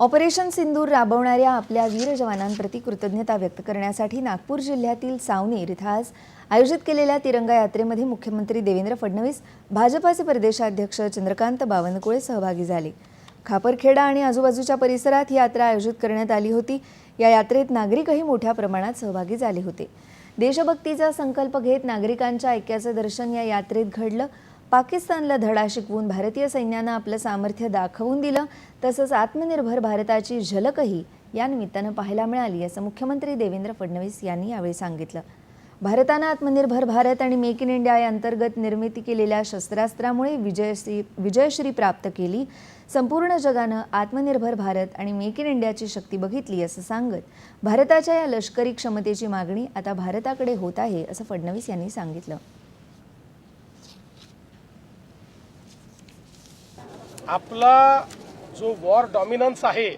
Operation सिंदूर राबवणाऱ्या आपल्या वीर जवानांप्रती कृतज्ञता व्यक्त करण्यासाठी नागपूर जिल्ह्यातील सावनेर इथं आज आयोजित केलेल्या तिरंगा यात्रेमध्ये मुख्यमंत्री देवेंद्र फडणवीस भाजपाचे प्रदेशाध्यक्ष चंद्रकांत बावनकुळे सहभागी झाले. खापरखेडा आणि आजूबाजूच्या परिसरात ही यात्रा आयोजित करण्यात आली होती. या यात्रेत नागरिकही मोठ्या प्रमाणात सहभागी झाले होते. देशभक्तीचा संकल्प घेत नागरिकांच्या ऐक्याचं दर्शन या यात्रेत घडलं. पाकिस्तानला धडा शिकवून भारतीय सैन्यानं आपलं सामर्थ्य दाखवून दिलं तसंच आत्मनिर्भर भारताची झलकही या निमित्तानं पाहायला मिळाली असं मुख्यमंत्री देवेंद्र फडणवीस यांनी यावेळी सांगितलं. भारतानं आत्मनिर्भर भारत आणि मेक इन इंडिया या अंतर्गत निर्मिती केलेल्या शस्त्रास्त्रामुळे विजयश्री विजयश्री प्राप्त केली संपूर्ण जगानं आत्मनिर्भर भारत आणि मेक इन इंडियाची शक्ती बघितली असं सांगत भारताच्या या लष्करी क्षमतेची मागणी आता भारताकडे होत आहे असं फडणवीस यांनी सांगितलं. आपला जो वॉर डॉमिनन्स आहे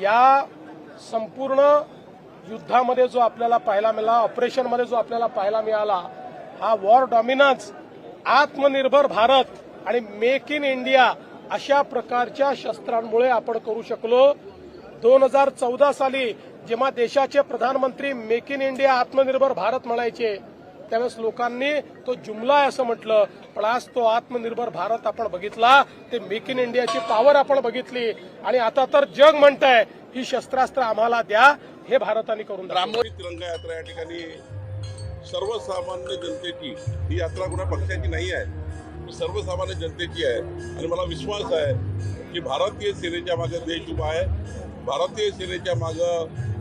या संपूर्ण युद्धामध्ये जो आपल्याला पाहायला मिळाला ऑपरेशनमध्ये जो आपल्याला पाहायला मिळाला हा वॉर डॉमिनन्स आत्मनिर्भर भारत आणि मेक इन इंडिया अशा प्रकारच्या शस्त्रांमुळे आपण करू शकलो. दोन हजार चौदा साली जेव्हा देशाचे प्रधानमंत्री मेक इन इंडिया आत्मनिर्भर भारत म्हणायचे त्यावेळेस लोकांनी तो जुमला आहे असं म्हटलं पण आज तो आत्मनिर्भर भारत आपण बघितला ते मेक इन इंडियाची पॉवर आपण बघितली आणि आता तर जग म्हणतंय ही शस्त्रास्त्र आम्हाला द्या हे भारताने करून रामोरी तिरंगा यात्रा या ठिकाणी सर्वसामान्य जनतेची ही यात्रा कुणा पक्षाची नाही आहे सर्वसामान्य जनतेची आहे आणि मला विश्वास आहे की भारतीय सेनेच्या मागे देश उभा आहे भारतीय सेनेच्या मागं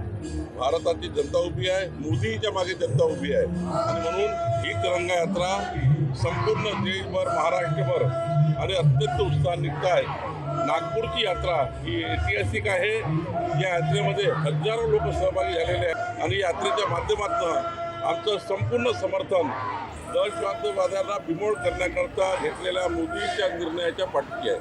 भारताची जनता उभी आहे मोदीच्या मागे जनता उभी आहे. आणि म्हणून ही तिरंगा यात्रा संपूर्ण देशभर महाराष्ट्रभर आणि अत्यंत उत्साह निघत आहे. नागपूरची यात्रा ही ऐतिहासिक आहे. या यात्रेमध्ये हजारो लोक सहभागी झालेले आहेत. आणि यात्रेच्या माध्यमातून आमचं संपूर्ण समर्थन दहशतवादाला बिमोड करण्याकरता घेतलेल्या मोदीच्या निर्णयाच्या पाठी आहे.